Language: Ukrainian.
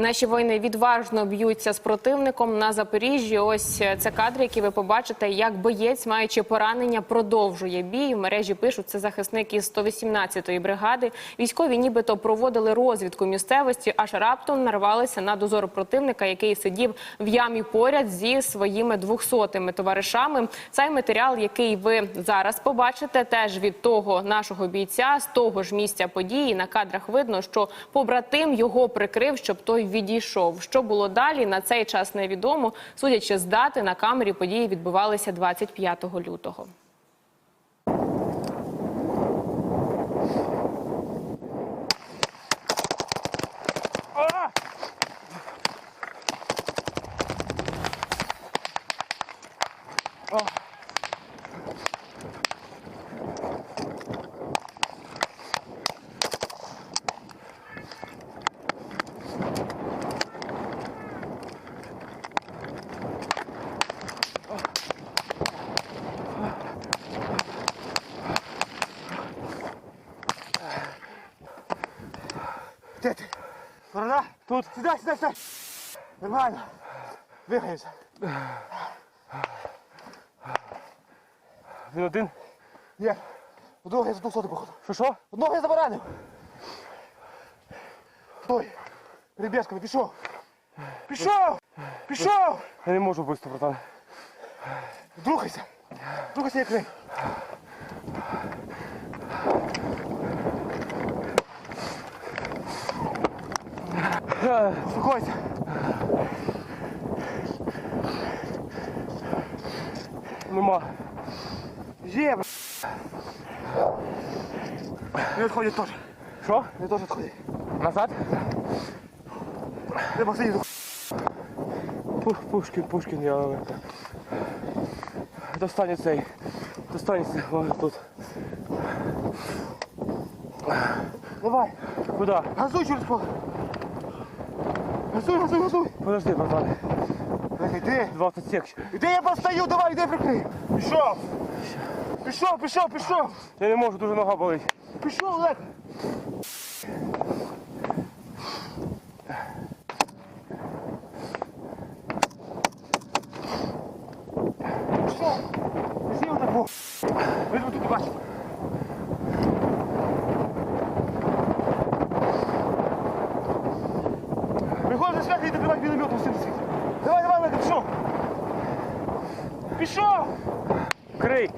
Наші воїни відважно б'ються з противником на Запоріжжі. Ось е, це кадри, які ви побачите, як боєць, маючи поранення, продовжує бій. В мережі пишуть, це захисник із 118-ї бригади. Військові нібито проводили розвідку місцевості, аж раптом нарвалися на дозор противника, який сидів в ямі поряд зі своїми 200-ми товаришами. Цей матеріал, який ви зараз побачите, теж від того нашого бійця з того ж місця події. На кадрах видно, що побратим його прикрив, щоб той відійшов. Що було далі на цей час невідомо. Судячи з дати, на камері події відбувалися 25 лютого. Де ти? Борода? Тут. Сідай, сідай, сідай. Нормально. Двигаємося. Він один. Є. Одного я за 200 походу. Що що? Одного я забаранив. Стой. Ребяшками, пішов. Пішов! Пішов! Я не можу швидко, братан. Рухайся. Рухайся, як крик. Успокойся. Нема. Є, б***ь. Не відходять теж. Що? Не теж відходять. Назад? Не Максині, Пу- Пушкін, Пушкін, я. Достань цей. Достань цей. О, тут. давай. Куди? Газуй через поле. Газуй, газуй, газуй. Подожди, братан. Так, іди. 20 секунд. Іди, я постаю, давай, иди прикрий. Пішов. Пішов, пішов, пішов. Я не можу, дуже нога болить. Пішов, Олег. Пішов. Пішов, так, бо. Візьму тут бачу. ты шляпе и добивать минометом всем свете. Давай, давай, Лэдик, пішов! Пішов! Крик!